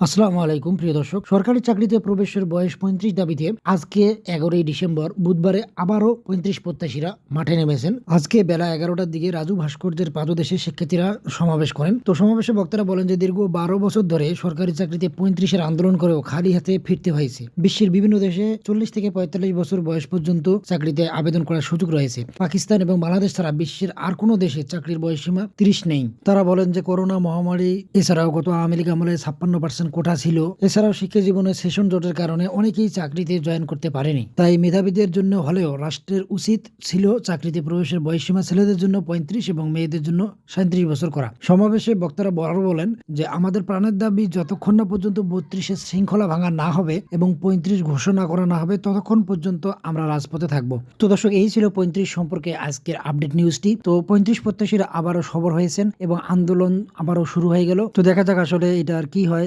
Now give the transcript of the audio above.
আসসালামু আলাইকুম, প্রিয় দর্শক। সরকারি চাকরিতে প্রবেশের বয়স পঁয়ত্রিশ দাবিতে আজকে এগারোই ডিসেম্বর, বুধবারে আবারও পঁয়ত্রিশ প্রত্যাশীরা মাঠে নেমেছেন। আজকে বেলা এগারোটার দিকে রাজু ভাস্কর্যের পাদদেশে শিক্ষার্থীরা সমাবেশ করেন। তো সমাবেশে বক্তারা বলেন যে, দীর্ঘ বারো বছর ধরে সরকারি চাকরিতে পঁয়ত্রিশের আন্দোলন করেও খালি হাতে ফিরতে হয়েছে। বিশ্বের বিভিন্ন দেশে চল্লিশ থেকে পঁয়তাল্লিশ বছর বয়স পর্যন্ত চাকরিতে আবেদন করার সুযোগ রয়েছে। পাকিস্তান এবং বাংলাদেশ ছাড়া বিশ্বের আর কোনো দেশে চাকরির বয়সসীমা তিরিশ নেই। তারা বলেন যে, করোনা মহামারী, এছাড়াও গত আওয়ামী লীগ আমলে ছাপ্পান্ন পার্সেন্ট কোটা ছিল। এছাড়াও শিক্ষা জীবনে সেশন জটের কারণে অনেকেই চাকরিতে জয়েন করতে পারেনি। তাই মেধাবীদের জন্য হলেও রাষ্ট্রের উচিত ছিল চাকরিতে প্রবেশের বয়সসীমা ছেলেদের জন্য পঁয়ত্রিশ এবং মেয়েদের জন্য সাঁত্রিশ বছর করা। সমাবেশে বক্তারা বরাবর বলেন যে, আমাদের প্রাণের দাবি যতক্ষণ না পর্যন্ত বত্রিশের শৃঙ্খলা ভাঙা না হবে এবং পঁয়ত্রিশ ঘোষণা করা না হবে, ততক্ষণ পর্যন্ত আমরা রাজপথে থাকব। তো দর্শক, এই ছিল পঁয়ত্রিশ সম্পর্কে আজকের আপডেট নিউজটি। তো পঁয়ত্রিশ প্রত্যাশীরা আবারও সবর হয়েছেন এবং আন্দোলন আবারও শুরু হয়ে গেল। তো দেখা যাক আসলে এটা আর কি হয়।